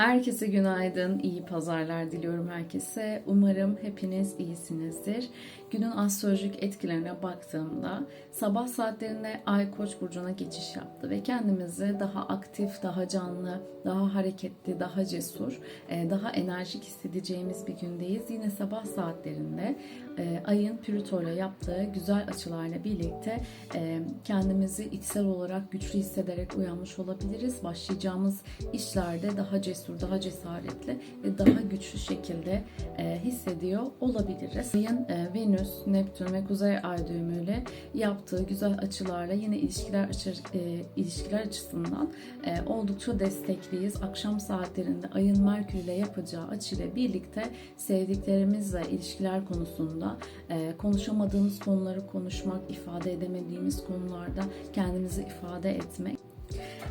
Herkese günaydın, iyi pazarlar diliyorum herkese. Umarım hepiniz iyisinizdir. Günün astrolojik etkilerine baktığımda sabah saatlerinde Ay Koç burcuna geçiş yaptı ve kendimizi daha aktif, daha canlı, daha hareketli, daha cesur, e, daha enerjik hissedeceğimiz bir gündeyiz. Yine sabah saatlerinde e, Ay'ın Plüto ile yaptığı güzel açılarla birlikte e, kendimizi içsel olarak güçlü hissederek uyanmış olabiliriz. Başlayacağımız işlerde daha cesur, daha cesaretli ve daha güçlü şekilde e, hissediyor olabiliriz. Ayın e, Venüs, Neptün ve Kuzey Ay düğümüyle yaptığı güzel açılarla yine ilişkiler açı, e, ilişkiler açısından e, oldukça destekliyiz. Akşam saatlerinde Ayın Merkür ile yapacağı açıyla birlikte sevdiklerimizle ilişkiler konusunda e, konuşamadığımız konuları konuşmak, ifade edemediğimiz konularda kendimizi ifade etmek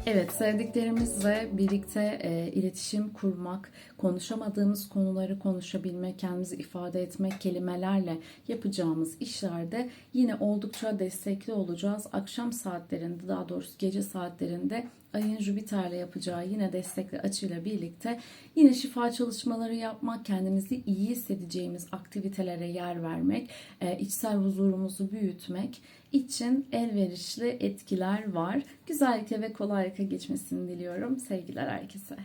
Evet, sevdiklerimizle birlikte e, iletişim kurmak, konuşamadığımız konuları konuşabilmek, kendimizi ifade etmek, kelimelerle yapacağımız işlerde yine oldukça destekli olacağız. Akşam saatlerinde, daha doğrusu gece saatlerinde ayın Jüpiter'le yapacağı yine destekli açıyla birlikte yine şifa çalışmaları yapmak, kendimizi iyi hissedeceğimiz aktivitelere yer vermek, e, içsel huzurumuzu büyütmek için elverişli etkiler var. Güzellikle ve kolaylıkla geçmesini diliyorum. Sevgiler herkese.